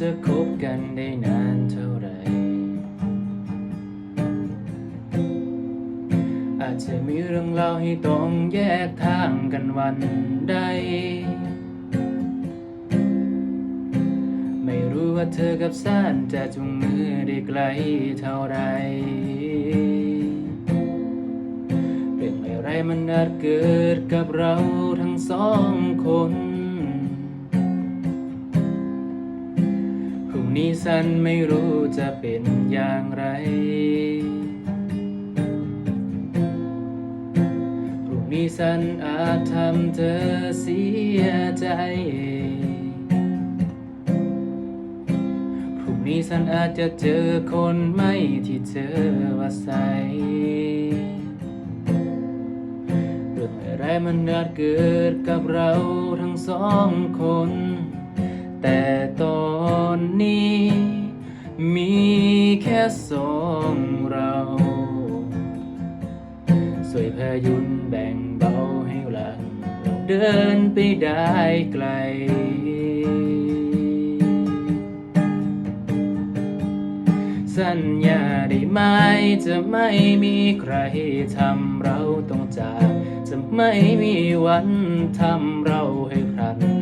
จะคบกันได้นานเท่าไหร่ อาจจะมีเรื่องเล่าให้ต้องแยกทางกันวันใด ไม่รู้ว่าเธอกับสันจะจุงมือได้ไกลเท่าไรเรื่องอะไรมันอาจเกิดกับเราทั้งสองคน นี้สันไม่รู้จะเป็นอย่างไรพรุ่งนี้สันอาจทำเธอเสียใจพรุ่งนี้สันอาจจะเจอคนไม่ที่เธอว่าใสเรื่องอะไรมันอาจเกิดกับเราทั้งสองคน แต่ตอน นี้ มีแค่สองเราสวยพยุนแบ่งเบาให้หลังเราเดินไปได้ไกลสัญญาได้ไหมจะไม่มีใครทำเราต้องจาก จะไม่มีวันทำเราให้พลัน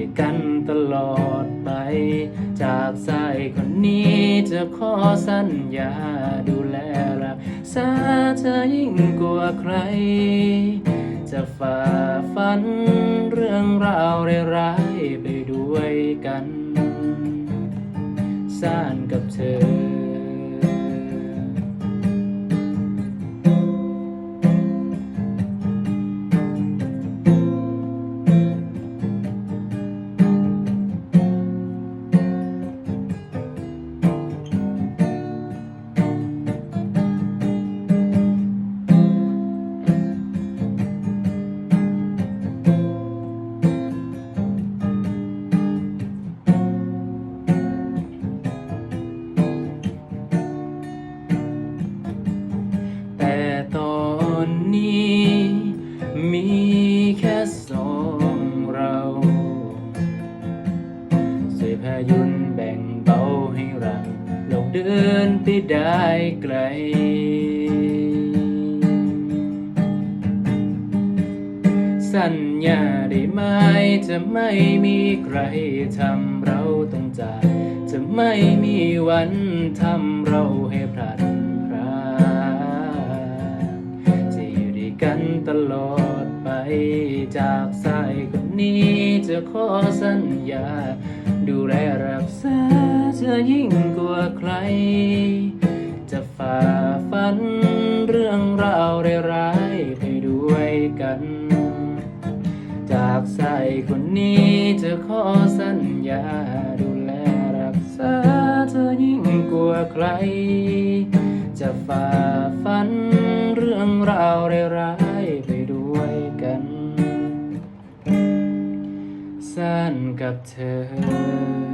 ด้วยกันตลอดไป จากสายคนนี้จะขอสัญญาดูแลรักษาเธอยิ่งกว่าใคร จะฝ่าฟันเรื่องราวร้ายๆไปด้วยกัน สานกับเธอ เราเดินไปได้ไกล สัญญาได้ไหมจะไม่มีใครทำเราต้องจากจะไม่มีวันทำเราให้พลัดพรากจะอยู่ด้วยกันตลอดไปจากสายคนนี้จะขอสัญญา ดูแลรักษาเธอยิ่งกว่าใคร จะฝ่าฟันเรื่องราวร้ายๆไปด้วยกัน จากสายคนนี้จะขอสัญญาดูแลรักษาเธอยิ่งกว่าใคร จะฝ่าฟันเรื่องราวร้าย got to